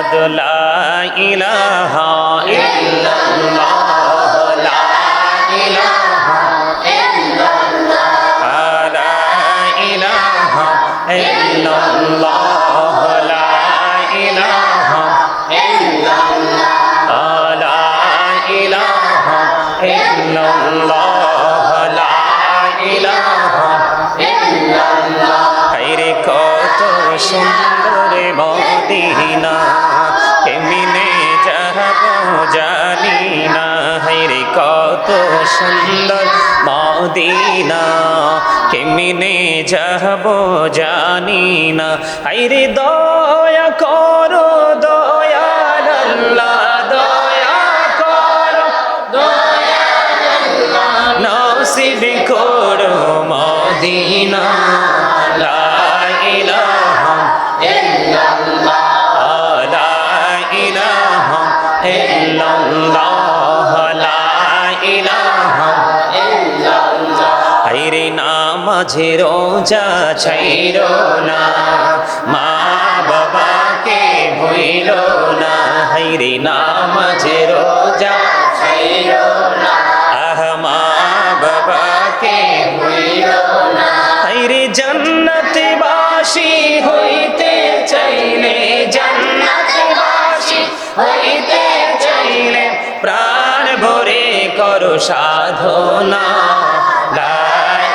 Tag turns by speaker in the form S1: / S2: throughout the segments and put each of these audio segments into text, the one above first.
S1: আহাদ লা ইলাহা ইল্লাল্লাহ লা ইলাহা ইল্লাল্লাহ লা ইলাহা ইল্লাল্লাহ Allah, La ilaha illallah. Hayre ko কত সুন্দর মদিনা, কেমিনে যাব জানি না হায়রে কত সুন্দর মদিনা, কেমিনে যাব জানি না হায়রে দয়া করো, দয়াল আল্লাহ, দয়া করো নসিব করো মদিনা। নামাঝে রোজা ছাইর না, মা বাবাকে ভইল না। হাইরে নামাঝে রোজা ছাইর না, আহ মা বাবাকে ভইল না। হাইরে জান্নাতে বাসি হইতে চাইলে জান্নাতে বাসি হইতে চাইলে, প্রাণ ভরে করো সাধনা। লা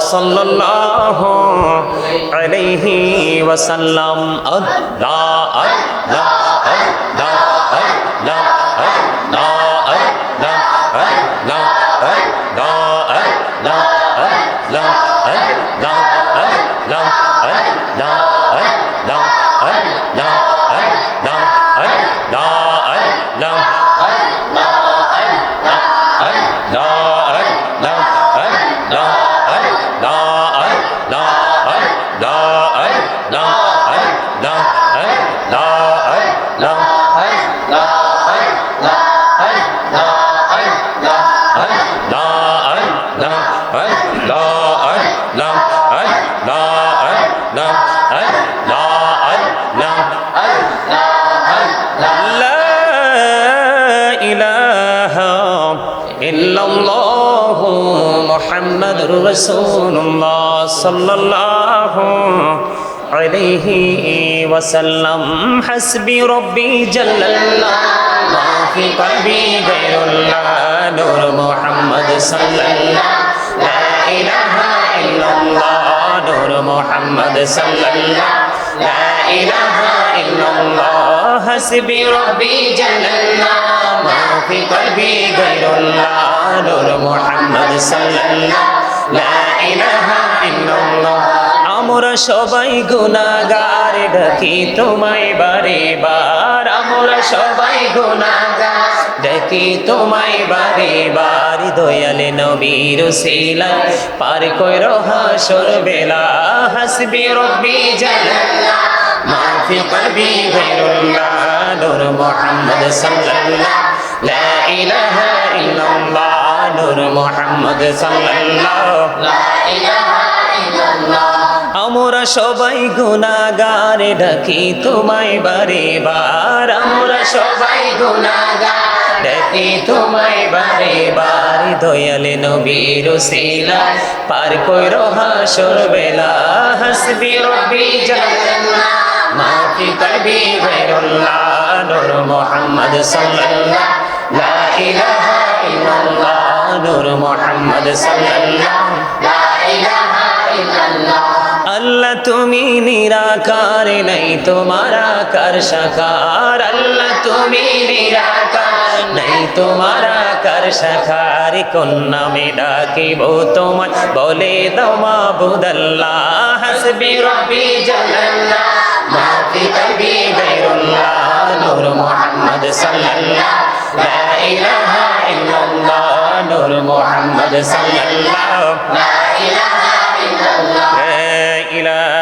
S1: সাল্লাল্লাহু আলাইহি ওয়াসাল্লাম আল্লাহ আল্লাহ আল্লাহ আল্লাহ আল্লাহ Nah. رسول الله صلى الله عليه وسلم. حسبي ربي جل الله ما في قلبي غير الله نور محمد صلى الله لا إله إلا الله. নূর মোহাম্মদ সাল্লাল্লাহ আমরা সবাই গুনাগার ডাকি তোমায় বারে বার আমরা সবাই গুনাগার ডাকি তোমায় বারে বার দয়ালে নবীর সিলা পার কইর হাসর বেলা, হাসবি রব্বি জালাল্লাহ মা ফি কলবি গায়রুল্লাহ নূর মুহাম্মদ সাল্লাল্লাহ। লা ইলাহা ইল্লাল্লাহ নূর মুহাম্মদ সাল্লাল্লাহ। লা ইলাহা ইল্লাল্লাহ। আমরা সবাই গুনাগার, ডাকি তোমায় বারে বার। আমরা সবাই গুনাগার, ডাকি তোমায় বারে বার। দয়ালে নবীর সিলা পার কইর হাসর বেলা। হাসবি রব্বি জাল্লাল্লাহ মা ফি কলবি গায়রুল্লাহ, নূর মুহাম্মদ সাল্লাল্লাহ, লা ইলাহা ইল্লাল্লাহ, নূর সাল্লাল্লাহ, লা ইলাহা ইল্লাল্লাহ। আল্লাহ তুমি নিরাকার, নাই তোমার আকার সাকার। আল্লাহ তুমি নিরাকার, নাই তোমার আকার সাকার। কোন নামে ডাকিব তোমার বলে দাও মাহবুদ আল্লাহ হাসবি রব্বি জালাল্লাহ মাফি কবি গায়রুল্লাহ নূর মুহাম্মদ সাল্লাল্লাহ, লা ইলাহা ইল্লাল্লাহ, নূর মুহাম্মদ সাল্লাল্লাহ, লা ইলাহা ইল্লাল্লাহ।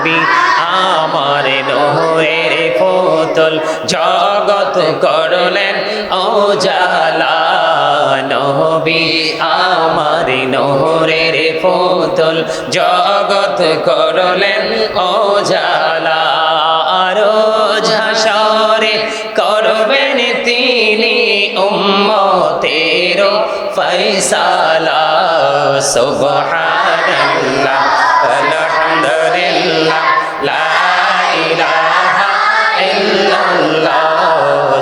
S1: নবী, আমার নহরের পুতুল জগৎ করলেন জালা নবী, আমার নহরের পুতুল জগৎ করলেন ও জালা আরও ঝাসরে করবেন তিনি উম্মতের ফৈসালা সুবহানাল্লাহ।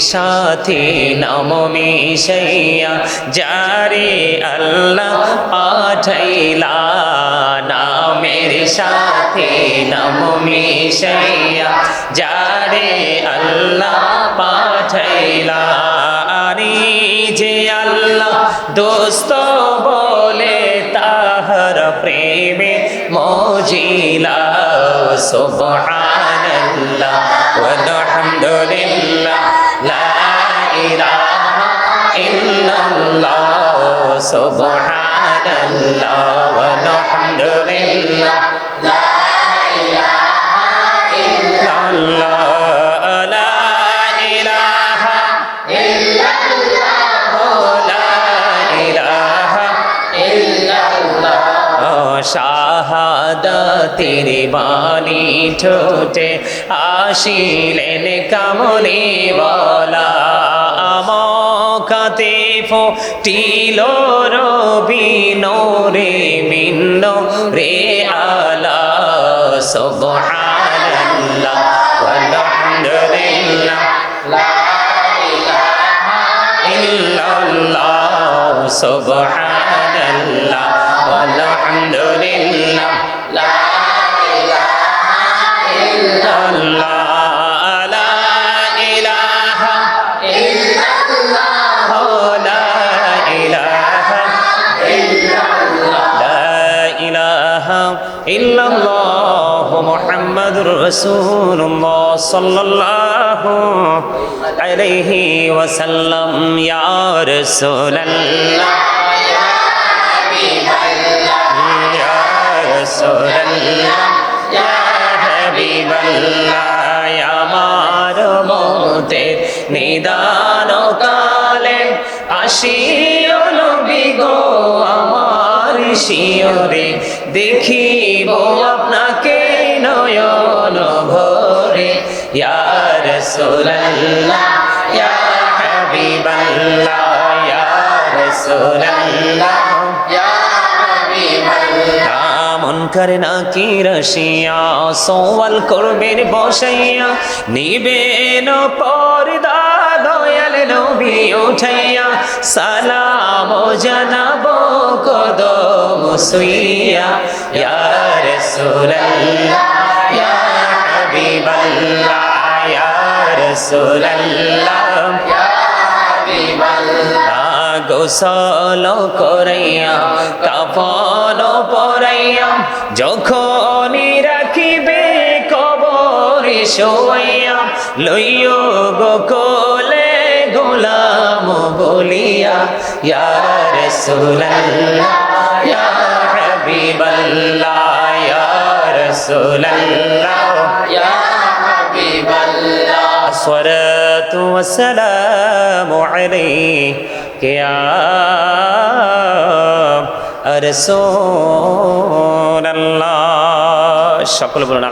S1: সাথে নাম মিশাইয়া, যারে আল্লাহ পাঠাইলা, নামের সাথে নাম মিশাইয়া, যারে আল্লাহ পাঠাইলা। আরে যে আল্লাহ দোস্ত বলে, তাহার প্রেমে মজিলা, সুবহানাল্লাহ walhamdulillah la illallah la ilaha illallah শাহাদাতের বাণী ঠোঁটে আসিলেন কামলে বলা আমকাতে ফটিল রবি নোরে মিন্ন রে আলা সুবহানাল্লাহ ওয়ালহামদুলিল্লাহ লা ইলাহা ইল্লাল্লাহ la ilaha illallah ইল্লাল্লাহ মুহাম্মাদুর রাসূলুল্লাহ সাল্লাল্লাহু আলাইহি ওয়াসাল্লাম, ইয়া রাসূলুল্লাহ। ইয়া হাবিবাল্লাহ ইয়া রাসূলুল্লাহ, ইয়া হাবিবাল্লাহ আমার মতে নিদান কালে আসি শিয়রে দেখিব আপনাকে নয়ন ভরে। ইয়া রাসূলুল্লাহ, ইয়া ইয়া ইয়া মন না কি রসিয়া সোয়াল করবেন বসাইয়া, নিবেন দয়াল নবী উঠাইয়া, সালাম জানাব কদম সুইয়া, ইয়া রাসূলুল্লাহ, ইয়া হাবিবাল্লাহ, ইয়া রাসূলুল্লাহ, ইয়া হাবিবাল্লাহ, গোসল করাইয়া কাপন পরাইয়া, যখনই রাখিবে কবরে শোয়াইয়া লইয় গো কোলে গোলাম বলিয়া ইয়া রাসূলুল্লাহ ইয়া হাবিবাল্লাহ ইয়া রাসূলুল্লাহ ইয়া হাবিবাল্লাহ। আসসালাতু ওয়াসসালামু يا রসোল্লাহ সকলে বলুন